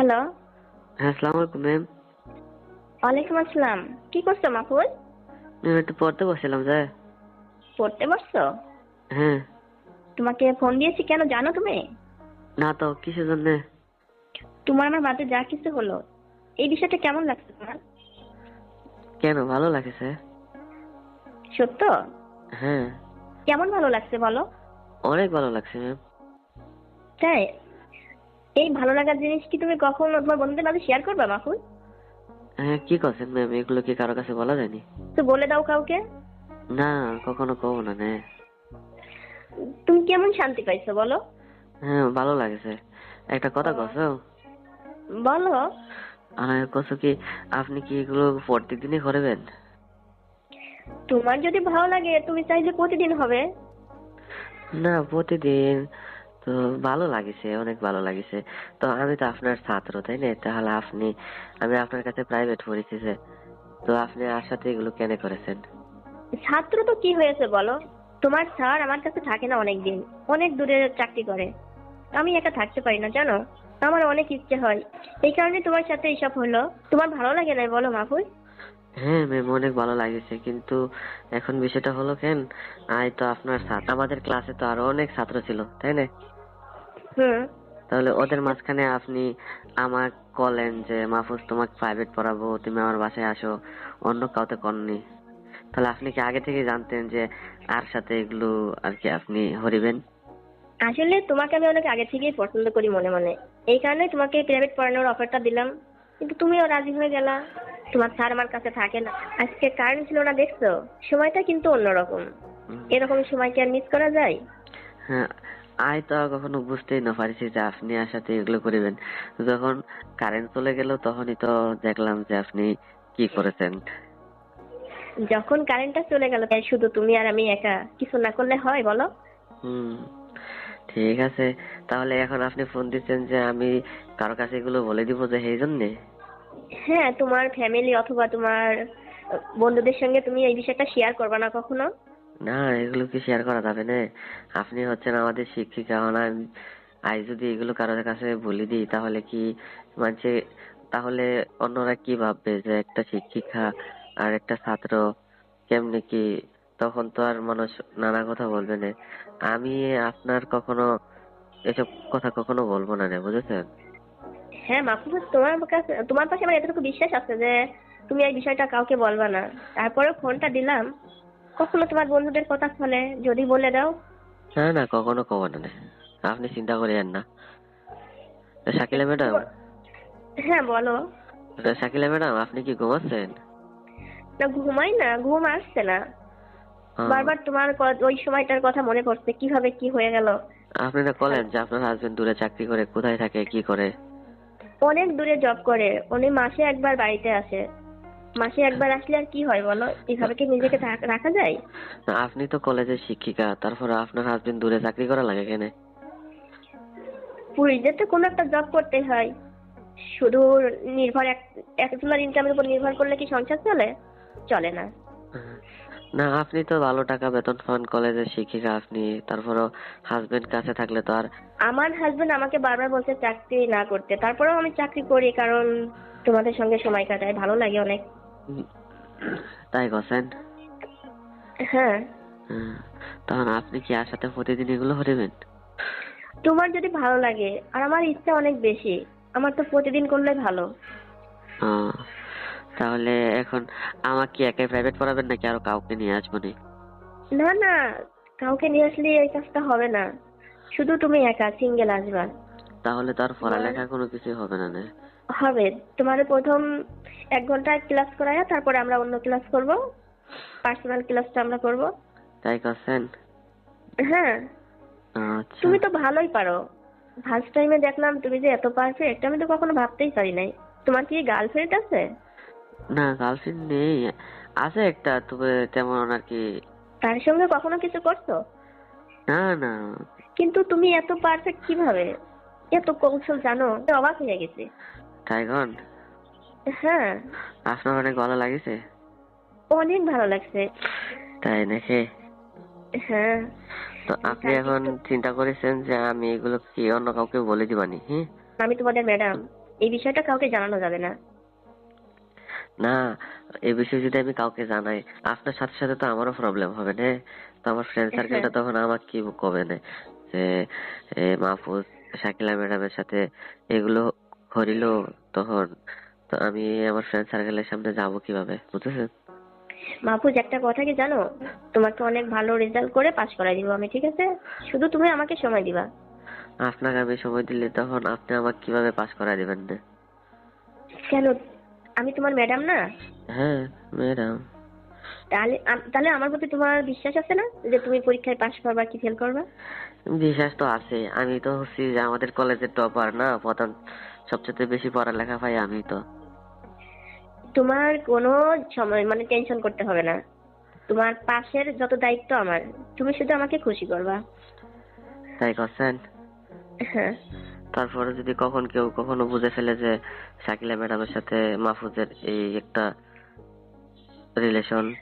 Hello হ্যাঁ আসসালামু আলাইকুম ম্যাম ওয়ালাইকুম আসসালাম। কি করছ মাহফুজ? ম্যাম একটু পড়তে বসছিলাম স্যার পড়তে বসছো? হ্যাঁ। তোমাকে ফোন দিয়েছি কেন জানো তুমি? না তো কিসের জন্য? তোমার আমার বাড়িতে যা কিছু হলো এই বিষয়টা কেমন লাগছে তোমার? কেন ভালো লাগে স্যার সত্য? হ্যাঁ। কেমন ভালো লাগছে বলো? অনেক ভালো লাগছে ম্যাম তাই? এই ভালো লাগার জিনিস কি তুমি কখনো তোমার বন্ধুদের মাঝে শেয়ার করবে মাহফুজ হ্যাঁ কি করছেন ম্যাম এগুলো কি কারও কাছে বলা যায়নি? তো বলে দাও কাউকে। না কখনো কব না নে। তুমি কেমন শান্তি পাইছো বলো? হ্যাঁ ভালো লাগে স্যার একটা কথা কছো বলো। আর কছো কি আপনি কি এগুলো প্রতিদিনই করবেন? তোমার যদি ভালো লাগে তুমি চাইলে প্রতিদিন হবে। না প্রতিদিন তো ভালো লাগিছে অনেক ভালো লাগিছে। তো আমি তো আপনার ছাত্র তাই না? তাহলে আপনি আমি আপনার কাছে প্রাইভেট পড়েছি যে তো আপনি আর সাথে এগুলো কেন করেছেন? ছাত্র তো কি হয়েছে বলো? তোমার স্যার আমার কাছে থাকে না অনেক দিন অনেক দূরে চাকরি করে। আমি একা থাকতে পারি না জানো? আমার অনেক ইচ্ছে হয়। এই কারণে তোমার সাথে এইসব হলো। তোমার ভালো লাগে না বলো মাহফুজ হ্যাঁ ম্যাম অনেক ভালো লাগছে। কিন্তু এখন বিষয়টা হলো কেন? আই তো আপনার আমাদের ক্লাসে তো আরও অনেক ছাত্র ছিল তাই না? হুম। তাহলে ওদের মাঝখানে আপনি আমার বলেন যে মাহফুজ তোমাকে প্রাইভেট পড়াবো তুমি আমার বাসায় আসো অন্য কাউতে করনি। তাহলে আপনি কি আগে থেকে জানতেন যে আর সাথে এগুলো আর কি আপনি হরিবেন? আসলে তোমাকে আমি অনেক আগে থেকেই পছন্দ করি মনে মনে। এই কারণে তোমাকে প্রাইভেট পড়ানোর অফারটা দিলাম। কিন্তু তুমিও রাজি হয়ে গেলা। তোমার স্যার আমার কাছে থাকে না। আজকে কারেন্ট ছিল না দেখছ? সময়টা কিন্তু অন্যরকম। এরকম সময় কি আর মিস করা যায়? হ্যাঁ আই তো কখনো বুঝতেই না পারছি যে আপনি আর সাথে এগুলো করিবেন। যখন কারেন্ট চলে গেল তখনই তো দেখলাম যে আপনি কি করেছেন। যখন কারেন্টটা চলে গেল তাই শুধু তুমি আর আমি একা। কিছু না করলে হয় বলো। হুম ঠিক আছে। তাহলে এখন আপনি ফোন দিচ্ছেন যে আমি কারও কাছে এগুলো বলে দিব যে সেই জন্যে? হ্যাঁ তোমার ফ্যামিলি অথবা তোমার বন্ধুদের সঙ্গে তুমি এই বিষয়টা শেয়ার করবে না কখনো? না, এগুলো কি শেয়ার করা যাবে না? আপনি হচ্ছেন আমাদের শিক্ষিকা, না আই যদি এগুলো কারোর কাছে বলে দিই, তাহলে কি মানে তাহলে অন্যরা কি ভাববে যে একটা শিক্ষিকা আর একটা ছাত্র কেমনে কি? তখন তো আর মানুষ নানা কথা বলবে না। আমি আপনার কখনো এসব কথা কখনো বলব না রে বুঝেছেন? হ্যাঁ মাহফুজ তোমার কাছে, তোমার পাশে আমার এতটুকু বিশ্বাস আছে যে তুমি এই বিষয়টা কাউকে বলবা না। তারপরে ফোনটা দিলাম। কখনো তোমার বন্ধুদের কথা শুনে যদি বলে দাও? না না কখনো কব না। আপনি চিন্তা করিয়েন না। শাকিলা ম্যাডাম। হ্যাঁ বলো। শাকিলা ম্যাডাম আপনি কি ঘুমাচ্ছেন? না ঘুমাই না ঘুম আসছে না। বারবার তোমার ওই সময়টার কথা মনে পড়ছে কীভাবে কি হয়ে গেল? আপনি না বলেন যে আপনার হাজবেন্ড দূরে চাকরি করে কোথায় থাকে কি করে? অনেক দূরে জব করে উনি মাসে একবার বাড়িতে আসে। মাসে একবার আসলে আর কি হয় বলো? এভাবে কি নিজেকে রাখা যায়? না, আপনি তো কলেজের শিক্ষিকা তারপরে আপনার হাজবেন্ড দূরে চাকরি করা লাগে কেন? পুরুষদের তো কোনো একটা জব করতে হয়। শুধু নির্ভর এক একজনের ইনকামের উপর নির্ভর করলে কি সংসার চলে? চলে না। না আপনি তো ভালো টাকা বেতন পান কলেজের শিক্ষিকা আপনি তারপরও হাজবেন্ড কাছে থাকলে তো আর আমার হাজবেন্ড আমাকে বারবার বলছে চাকরি না করতে। তারপরেও আমি চাকরি করি কারণ তোমাদের সঙ্গে সময় কাটায় ভালো লাগে অনেক। তাই করছেন? হ্যাঁ। তখন আপনি কি আর সাথে প্রতিদিন এগুলো হরিবেন তোমার যদি ভালো লাগে আর আমার ইচ্ছা অনেক বেশি আমার তো প্রতিদিন করলে ভালো। তাহলে এখন আমাকে কি একাই প্রাইভেট পড়াবেন নাকি আরও কাউকে নিয়ে আসব নি? না না কাউকে নিয়ে আসলে এই কাজটা হবে না। শুধু তুমি একা সিঙ্গেল আসবা। তাহলে তো আর পড়ালেখা কোনো কিছু হবে না না। হবে। তোমার প্রথম এক ঘণ্টা ক্লাস করায় তারপরে আমরা অন্য ক্লাস করব। পার্সোনাল ক্লাসটা আমরা করব। তাই করছেন? হ্যাঁ। আচ্ছা। তুমি তো ভালোই পারো। ফার্স্ট টাইমে দেখলাম তুমি যে এত পারফেক্ট আমি তো কখনো ভাবতেই পারি নাই। তোমার কি গার্লফ্রেন্ড আছে? না গার্লফ্রেন্ড নেই। আছে একটা তবে তেমন আর কি। তার সঙ্গে কখনো কিছু করছ? না না। কিন্তু তুমি এত পারফেক্ট কীভাবে? এত কৌশল জানো অবাক হয়ে গেছি। টাইগন হ্যাঁ। আপনার অনেক ভালো লাগেছে? অনেক ভালো লাগছে। তাই নাকি? হ্যাঁ। তো আপনি এখন চিন্তা করেছেন যে আমি এগুলো কি অন্য কাউকে বলে দিবানি হ্যাঁ আমি তোমাদের ম্যাডাম এই বিষয়টা কাউকে জানানো যাবে না। না এই বিষয়ে যদি আমি কাউকে জানাই আপনার সাথে সাথে তো আমারও প্রবলেম হবে না? তো আমার ফ্রেন্ড সার্কেলটা তখন আমার কি কবে না? যে এ, মাহফুজ শাকিলা ম্যাডামের সাথে এগুলো করিল তখন। তো আমি আমার ফ্রেন্ড সার্কেলের সামনে যাব কীভাবে বুঝেছেন? মাহফুজ একটা কথা কি জানো? তোমাকে অনেক ভালো রেজাল্ট করে পাশ করাই দিব আমি ঠিক আছে? শুধু তুমি আমাকে সময় দিবা। আপনাকে আমি সময় দিলে তখন আপনি আমাকে কীভাবে পাস করা দিবেন? না কেন? আমি তোমার ম্যাডাম না? হ্যাঁ ম্যাডাম তাহলে তাহলে আমার প্রতি তোমার বিশ্বাস আছে না? যে তুমি পরীক্ষায় পাশ করবা কি ফেল করবা? বিশ্বাস তো আছে। আমি তো হচ্ছি যে আমাদের কলেজের টপার না প্রধান সবচেয়ে বেশি পড়ালেখা পাই আমি তো। তোমার কোনো সময় মানে টেনশন করতে হবে না। তোমার পাশের যত দায়িত্ব আমার তুমি শুধু আমাকে খুশি করবা। তাই করছেন? হ্যাঁ। তারপরে যদি কখন কেউ কখনো বুঝে ফেলে যে শাকিলা ম্যাডামের সাথে মাহফুজের এই একটা রিলেশন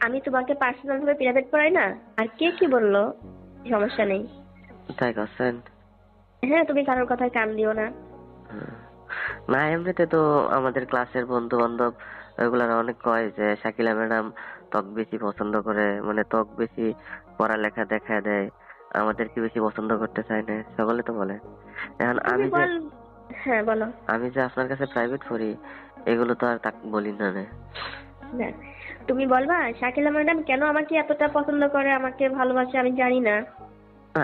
আমি তোমাকে পার্সোনাল ভাবে প্রাইভেট পড়াই না? আর কে কি বলল? সমস্যা নেই। তাই করছেন? হ্যাঁ তুমি কারোর কথায় কান দিও না। না এমনিতে তো আমাদের ক্লাসের বন্ধু বান্ধব ওইগুলার অনেক কয় যে শাকিলা ম্যাডাম ত্বক বেশি পছন্দ করে মানে ত্বক বেশি পড়ালেখা দেখা দেয় আমাদেরকে বেশি পছন্দ করতে চায় না সকলে তো বলে। এখন আমি যে হ্যাঁ বলো। আমি যে আপনার কাছে প্রাইভেট পড়ি এগুলো তো আর তাকে বলি না। না তুমি বলবা শাকিলা ম্যাডাম কেন আমাকে এতটা পছন্দ করে আমাকে ভালোবাসে আমি জানি না,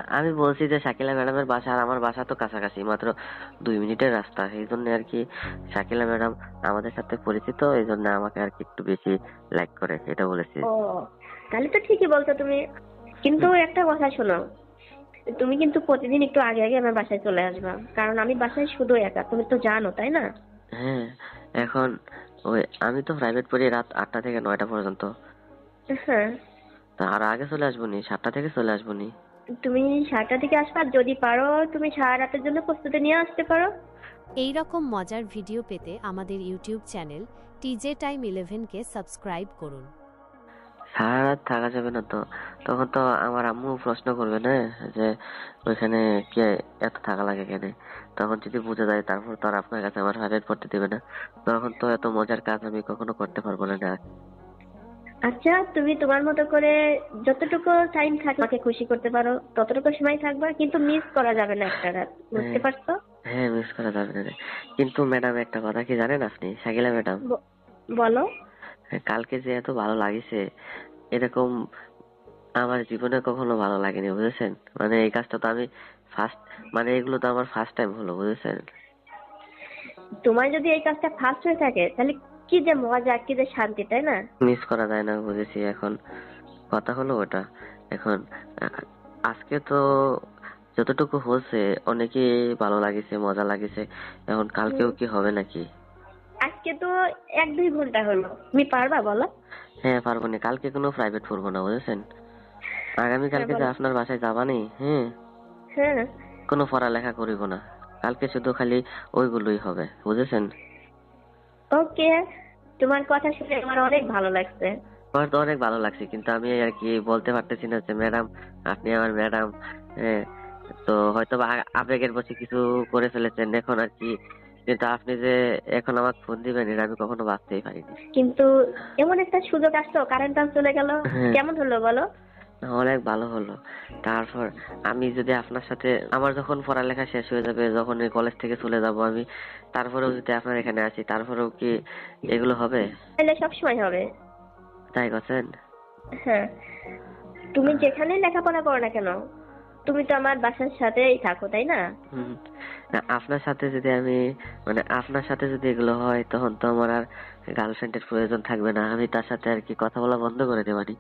আমি বলছি যে শাকিলা ম্যাডামের বাসা আর আমার বাসা তো কাছাকাছি মাত্র দুই মিনিটের রাস্তা। এই জন্য আর কি শাকিলা ম্যাডাম আমাদের সাথে পরিচিত এই জন্য আমাকে আর কি একটু বেশি লাইক করে এটা বলেছি। ও তাহলে তো ঠিকই বলছো তুমি। কিন্তু একটা কথা শোনো তুমি কিন্তু প্রতিদিন একটু আগে আগে আমার বাসায় চলে আসবা কারণ আমি বাসায় শুধু একা তুমি তো জানো তাই না? হ্যাঁ এখন ওই আমি তো প্রাইভেট পড়ি রাত আটটা থেকে নয়টা পর্যন্ত। হ্যাঁ। তা আর আগে চলে আসব নি? সাতটা থেকে চলে আসব নি? তুমি সাতটা থেকে আসবা আর যদি পারো তুমি সারা রাতের জন্য প্রস্তুতি নিয়ে আসতে পারো। এই রকম মজার ভিডিও পেতে আমাদের ইউটিউব চ্যানেল টিজে টাইম ইলেভেনকে সাবস্ক্রাইব করুন। সারা রাত থাকা যাবে না তো। তখন তো আমার আম্মু প্রশ্ন করবে না যে ওইখানে কে এত থাকা লাগে কেন? তখন যদি বুঝে যায় তারপর তো আর আপনার কাছে আমার প্রাইভেট পড়তে দিবে না। তখন তো এত মজার কাজ আমি কখনো করতে পারব না না। আচ্ছা তুমি তোমার মতো করে যতটুকু টাইম থাকে আমাকে খুশি করতে পারো ততটুকু সময় থাকবা কিন্তু মিস করা যাবে না একটা রাত বুঝতে হ্যাঁ। পারছ? হ্যাঁ মিস করা যাবে না। কিন্তু ম্যাডাম একটা কথা কি জানেন আপনি? শাকিলা ম্যাডাম বলো। কালকে যে এত ভালো লাগিছে এরকম আমার জীবনে কখনো ভালো লাগেনি বুঝেছেন? মানে এই কাজটা তো আমি ফার্স্ট মানে এগুলো তো আমার ফার্স্ট টাইম হলো বুঝেছেন? তোমার যদি এই কাজটা ফার্স্ট হয়ে থাকে তাহলে কি যে মজা কি যে শান্তি তাই না? মিস করা যায় না বুঝেছি। এখন কথা হলো ওটা। এখন আজকে তো যতটুকু হচ্ছে অনেকেই ভালো লাগিছে মজা লাগিছে। এখন কালকেও কি হবে নাকি? আজকে তো এক দুই ঘণ্টা হলো। তুমি পারবা বলো? হ্যাঁ পারব না। কালকে কোনো প্রাইভেট পড়ব না বুঝেছেন? আগামী কালকে যে আপনার বাসায় যাবানি হ্যাঁ? হ্যাঁ। কোনো পড়ালেখা করিব না। কালকে শুধু খালি ওইগুলোই হবে বুঝেছেন? ওকে তোমার কথা শুনে আমার অনেক ভালো লাগছে। আমার তো অনেক ভালো লাগছে কিন্তু আমি আর কি বলতে পারতেছি না যে ম্যাডাম আপনি আমার ম্যাডাম হ্যাঁ তো হয়তো বা আবেগের বসে কিছু করে ফেলেছেন এখন আর কি কিন্তু আপনি যে এখন আমাকে ফোন দিবেন এটা আমি কখনো ভাবতেই পারিনি। কিন্তু এমন একটা সুযোগ আসলো কারেন্ট চলে গেল। হ্যাঁ। কেমন হলো বলো? অনেক ভালো হলো। তারপর আমি যদি আপনার সাথে আমার যখন পড়ালেখা শেষ হয়ে যাবে যখন এই কলেজ থেকে চলে যাব আমি তারপরেও যদি আপনার এখানে আসি তারপরেও কি এগুলো হবে? তাহলে সবসময় হবে। তাই করছেন? হ্যাঁ। তুমি যেখানে লেখাপড়া করো না কেন তুমি তো আমার বাসার সাথেই থাকো তাই না। না আপনার সাথে যদি আমি মানে আপনার সাথে যদি এগুলো হয় তখন তো আমার আর গার্লফ্রেন্ডের প্রয়োজন থাকবে না। আমি তার সাথে আর কি কথা বলা বন্ধ করে দেবানি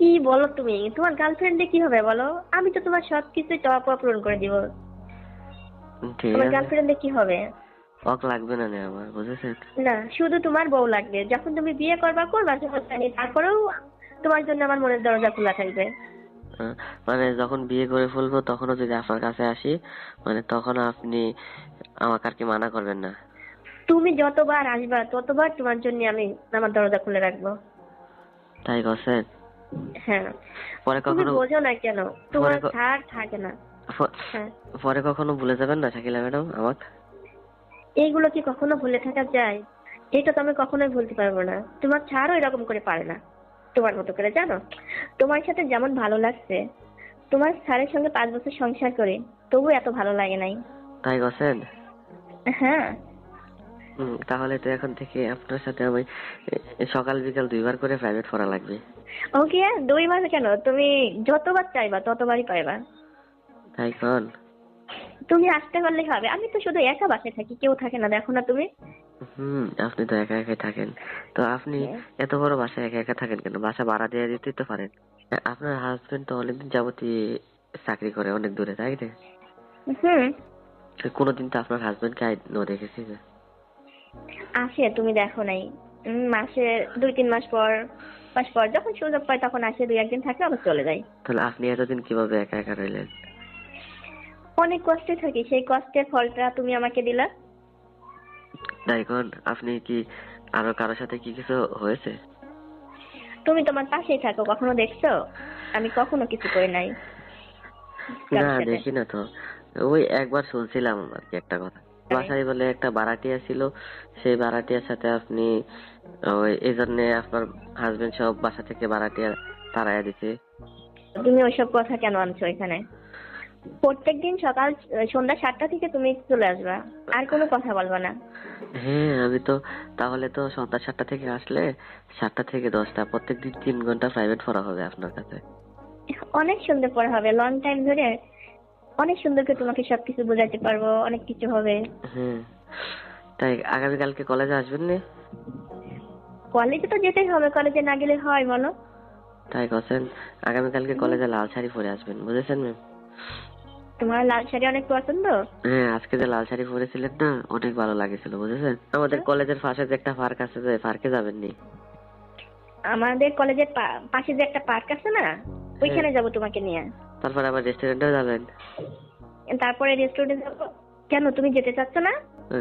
কি বলো তুমি? তোমার গার্লফ্রেন্ডে কি হবে বলো? আমি তো তোমার সবকিছু টপ আপ পূরণ করে দিব। তোমার গার্লফ্রেন্ডে কি হবে? অক লাগবে না আমার বুঝেছেন না শুধু তোমার বউ লাগবে। যখন তুমি বিয়ে করবা করবা সমস্যা নেই তারপরেও তোমার জন্য আমার মনের দরজা খোলা থাকবে। মানে যখন বিয়ে করে ফেলব তখনও যদি আপনার কাছে আসি মানে তখন আপনি আমাকে আর কি মানা করবেন না? তুমি যতবার আসবা ততবার তোমার জন্য আমি আমার দরজা খুলে রাখব। তাই করছেন হ্যাঁ। পরে কখনো বোঝো না কেন? তোমার ছাড় থাকে না। হ্যাঁ। পরে কখনো ভুলে যাবেন না শাকিলা ম্যাডাম আমাকে? এইগুলো কি কখনো ভুলে থাকা যায়? এটা তো আমি কখনোই ভুলতে পারব না। তোমার ছাড়ও এরকম করে পারে না। তোমার মতো করে জানো? তোমার সাথে যেমন ভালো লাগছে তোমার স্যারের সঙ্গে পাঁচ বছর সংসার করে তবু এত ভালো লাগে নাই। তাই গছেন হ্যাঁ। হুম, তাহলে তো এখন থেকে আপনার সাথে আমি সকাল বিকাল দুইবার করে প্রাইভেট পড়া লাগবে। ওকে দুই মাস কেন? তুমি যতবার চাইবা ততবারই পাইবা। তাই কন? তুমি আসতে পারলে হবে। আমি তো শুধু একা বাসায় থাকি কেউ থাকে না দেখো না তুমি। হুম আপনি তো একা একাই থাকেন। তো আপনি হ্যাঁ। এত বড় বাসায় একা একা থাকেন কেন? বাসা ভাড়া দিয়ে দিতেই তো পারেন। আপনার হাজবেন্ড তো অনেকদিন যাবতই চাকরি করে অনেক দূরে তাই না হুম। কোনোদিন তো আপনার হাজবেন্ডকে নো দেখেছি না আসে তুমি দেখো নাই। মাসে দুই তিন মাস পর মাস পর যখন সুযোগ পায় তখন আসে দুই একদিন থাকে আবার চলে যায়। তাহলে আপনি এতদিন কীভাবে একা একা রইলেন? অনেক কষ্টে থাকি সেই কষ্টের ফলটা তুমি আমাকে দিলা। আপনি কি আরও কারোর সাথে কি কিছু হয়েছে? তুমি তোমার পাশেই থাকো কখনো দেখছ? আমি কখনো কিছু করি নাই। না দেখি না তো। ওই একবার শুনছিলাম আর কি একটা কথা। বাসায় বলে একটা ভাড়াটিয়া ছিল সেই ভাড়াটিয়ার সাথে আপনি ওই এই জন্য আপনার হাজবেন্ড সব বাসা থেকে ভাড়াটিয়া তাড়াইয়া দিছে। তুমি ওইসব কথা কেন আনছো এখানে? প্রত্যেকদিন সকাল সন্ধ্যা সাতটা থেকে তুমি চলে আসবা আর কোনো কথা বলবা না। হ্যাঁ আমি তো তাহলে তো সন্ধ্যা সাতটা থেকে আসলে সাতটা থেকে দশটা প্রত্যেকদিন তিন ঘণ্টা প্রাইভেট পড়া হবে আপনার কাছে। অনেক সুন্দর পড়া হবে লং টাইম ধরে অনেক সুন্দর করে তোমাকে সবকিছু বোঝাতে পারব অনেক কিছু হবে। হ্যাঁ তাই আগামীকালকে কলেজে আসবেন না? কলেজে তো যেতেই হবে কলেজে না গেলে হয় বলো? তাই কথা আগামীকালকে কলেজে লাল শাড়ি পরে আসবেন বুঝেছেন ম্যাম? তোমার লাল শাড়ি অনেক পছন্দ? হ্যাঁ আজকে যে লাল শাড়ি পরেছিলেন না অনেক ভালো লাগেছিল বুঝেছেন? আমাদের কলেজের পাশে যে একটা পার্ক আছে যে পার্কে যাবেন নি? আমাদের কলেজের পাশে যে একটা পার্ক আছে না ওইখানে যাব তোমাকে নিয়ে। তারপর আবার রেস্টুরেন্টেও যাবেন। তারপরে রেস্টুরেন্টে যাব? কেন তুমি যেতে চাচ্ছ না?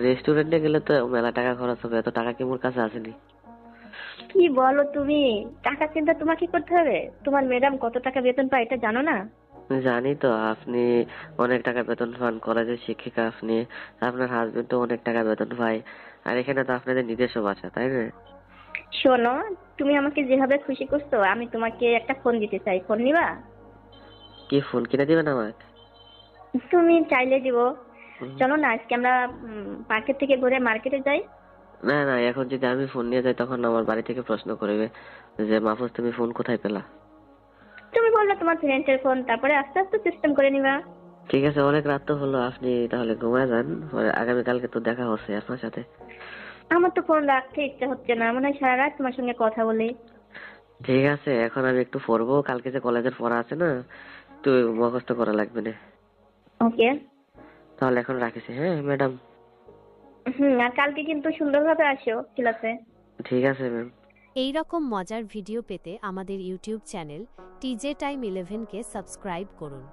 রেস্টুরেন্টে গেলে তো মেলা টাকা খরচ হবে এত টাকা কি মোর কাছে আসেনি? কি বলো তুমি? টাকা চিন্তা তোমাকে করতে হবে? তোমার ম্যাডাম কত টাকা বেতন পায় এটা জানো না? জানি তো আপনি অনেক টাকা বেতন পান কলেজের শিক্ষিকা আপনি আপনার হাজবেন্ড তো অনেক টাকা বেতন পায়। আর এখানে তো আপনাদের নিজস্ব বাসা তাই না? শোনো তুমি আমাকে যেভাবে খুশি করছ আমি তোমাকে একটা ফোন দিতে চাই। ফোন নিবা? কি ফোন কিনে দিবেন আমাকে তুমি চাইলে দিব। চলো না আজকে আমরা পার্কের থেকে ঘুরে মার্কেটে যাই। না না এখন যদি আমি ফোন নিয়ে যাই তখন আমার বাড়ি থেকে প্রশ্ন করবে যে মাহফুজ তুমি ফোন কোথায় পেলা? তুমি বললে তোমার ফ্রেন্ডের ফোন তারপরে আস্তে আস্তে সিস্টেম করে নিবা। ঠিক আছে অনেক রাত তো হলো আপনি তাহলে ঘুমায় যান। পরে আগামীকালকে তো দেখা হচ্ছে আপনার সাথে। আমার তো ফোন রাখতে ইচ্ছা হচ্ছে না মনে হয় সারা রাত তোমার সঙ্গে কথা বলি। ঠিক আছে এখন আমি একটু পড়ব কালকে যে কলেজের পড়া আছে না একটু মুখস্থ করা লাগবে না। ওকে। তাহলে এখন রাখেছি হ্যাঁ ম্যাডাম? হুম আর কালকে কিন্তু সুন্দরভাবে আসো ক্লাসে। ঠিক আছে ম্যাম। এই রকম মজার ভিডিও পেতে আমাদের ইউটিউব চ্যানেল টিজে টাইম ইলেভেনকে সাবস্ক্রাইব করুন।